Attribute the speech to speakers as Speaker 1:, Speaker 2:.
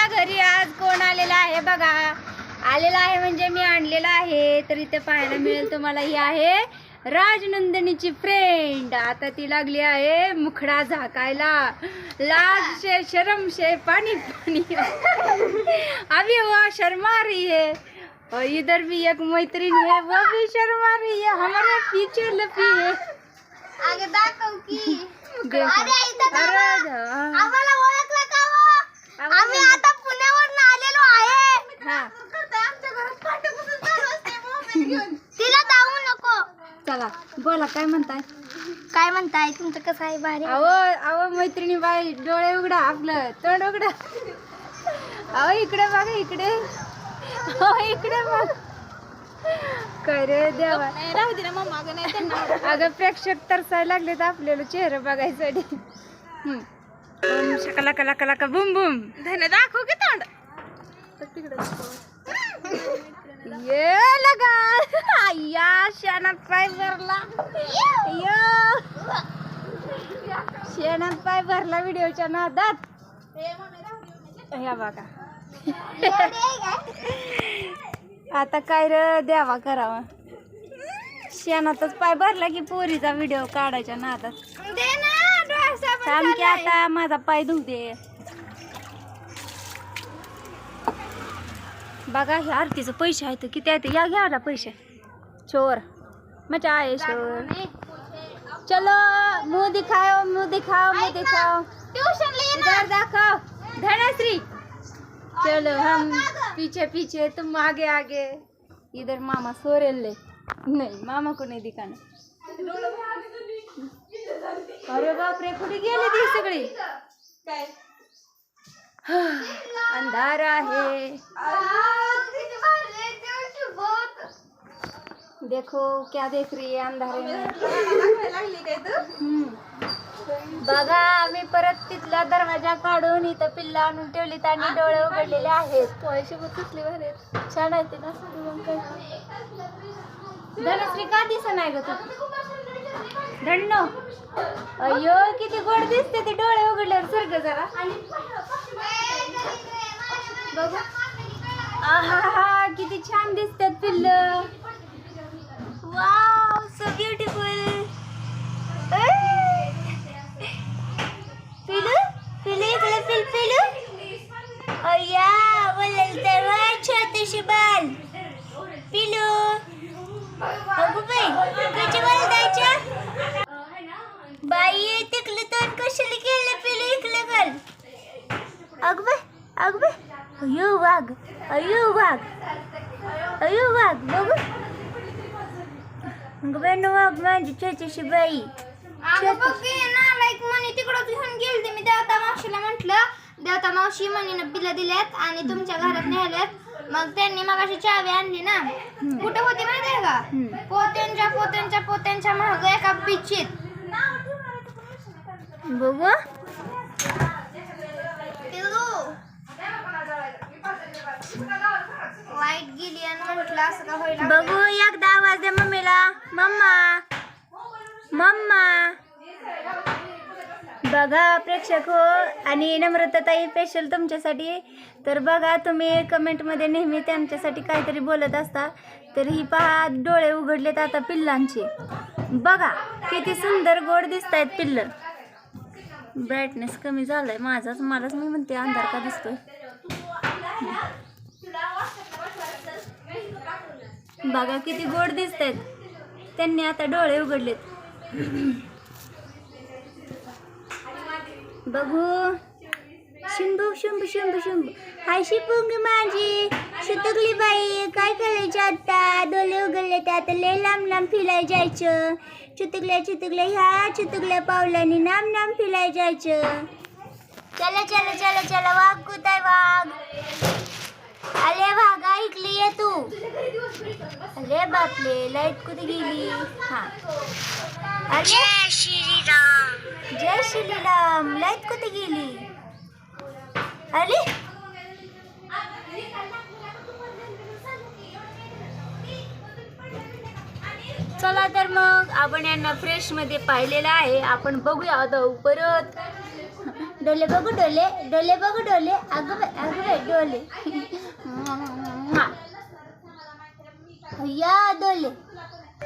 Speaker 1: आपल्या घरी आज कोण आलेला आहे बघा. आलेला आहे म्हणजे मी आणलेला आहे. तर इथे पाहायला मिळेल तुम्हाला ही आहे राजनंदिनीची फ्रेंड आता ती लागली आहे मुखडा झाकायला. लाज शे शरम शे पानी पानी अभी वो शर्मा रही है और इधर भी एक मैत्रीण है वो भी शर्मा रही है हमारे पीछे लपी है.
Speaker 2: आगे दाखव की. अरे इथं
Speaker 1: अरे
Speaker 2: दादा,
Speaker 1: धा.
Speaker 2: आम्हाला ओळखलं का हो? आम्ही आता पुण्यावरून आलेलो आहे
Speaker 1: हा
Speaker 2: आमच्या घरात पाठीपासून चालू असते मोबाईल घेऊन. तिला जाऊ नको
Speaker 1: चला बोला काय म्हणताय?
Speaker 2: काय म्हणताय? तुमचं कसं आहे? भारी?
Speaker 1: अहो अहो मैत्रिणी बाई डोळे उघडा आपलं तोंड उघडा. अहो इकडे बघा इकडे. अहो इकडे बघ. काय रे देवा.
Speaker 2: राहू दे ना मम्मा अगं नाही त्यांना
Speaker 1: अगं प्रेक्षक तर आपल्याला चेहरा बघायसाठी. हम्म. ओम शकला कला कला का बुम बुम.
Speaker 2: धन दाखव की तोंड.
Speaker 1: ये लगा. या शेणात पाय भरला. यो. शेणात पाय भरला व्हिडिओच्या नादात. या बघा. आता काय र द्यावा करावा. शेणातच पाय भरला की पोरीचा व्हिडिओ काढायच्या नादात. थांब की. आता माझा पाय धुते बघा हे आरतीचं पैसे आहेत किती आहेत या घ्या ना पैसे. चोर. मज़ा आहे चोर. चलो मुँह दिखाओ मुँह दिखाओ मुँह दिखाओ
Speaker 2: ट्युशन
Speaker 1: इधर दाखव. धनश्री. चलो हम पीछे पीछे तुम आगे आगे. इधर मामा सोरेल ले. नहीं मामा को नहीं दिखाना. अरे बापरे कुठे गेली ती सगळी? अंधार आहे. देखो क्या देख रही है अंधारे में. बघा आम्ही परत तिथला दरवाजा काढून इथं पिल्ला आणून ठेवलीत आणि डोळे उघडलेले आहेत. छान आहे ते ना. धनश्री का दिसत नाही ग तू? धन्नो. अयो किती गोड दिसते ते डोळे उघडल्यावर स्वर्ग जरा. बघू. आहा किती छान दिसतात पिल्ल. वाव सो अयो वाघ. अयो वाघ बघू. न वाघ माझी छोटीशी बाई.
Speaker 2: तिकडं घेऊन गेलते मी देवता मावशीला म्हंटल. देवता मावशी म्हणीनं बिलं दिल्यात आणि तुमच्या घरात नेल्यात मग त्यांनी मग अशी चावी आणली ना. कुठं होती माहिती आहे का. पोत्यांच्या पोत्यांच्या पोत्यांच्या महाग एका पिच्छीत.
Speaker 1: बघू.
Speaker 2: वाईट गेली आणि म्हटलं असं का होईल
Speaker 1: बघू एकदा आवाज दे मम्मीला. मम्मा. मम्मा. बघा प्रेक्षक हो आणि नम्रताताई स्पेशल तुमच्यासाठी. तर बघा तुम्ही कमेंटमध्ये नेहमी त्यांच्यासाठी काहीतरी बोलत असता तर ही पहा डोळे उघडलेत आता पिल्लांचे. बघा किती सुंदर गोड दिसत आहेत पिल्लं. ब्राईटनेस कमी झालाय माझाच मलाच मी म्हणते अंधार का दिसतोय. बघा किती गोड दिसत आहेत त्यांनी आता डोळे उघडलेत. बघू. शिंभू शिंभू शिंभू शिंभू हाय शिपुंगी माझी. शुतकली बाई काय करायचं आता? डोळे उघडले त्यात आता. लय लांब लांब फिरायला जायचं. चितुकल्या चितुकल्या ह्या चितुकल्या पावलांनी नाम नाम फिरायला जायचं. चला चला चला चला. वाघ कुताय वाघ. अरे भागा ऐकली आहे तू. अरे बापले लाइट कुठे गेली? हा. अरे श्रीराम. जय श्रीराम लाइट कुठे गेली? अरे. चला तर मग आपण यांना फ्रेशमध्ये पाहिलेलं आहे. आपण बघूया आता परत. डोले बघू डोले. डोले बघू डोले. अगं अगं डोले. या डोले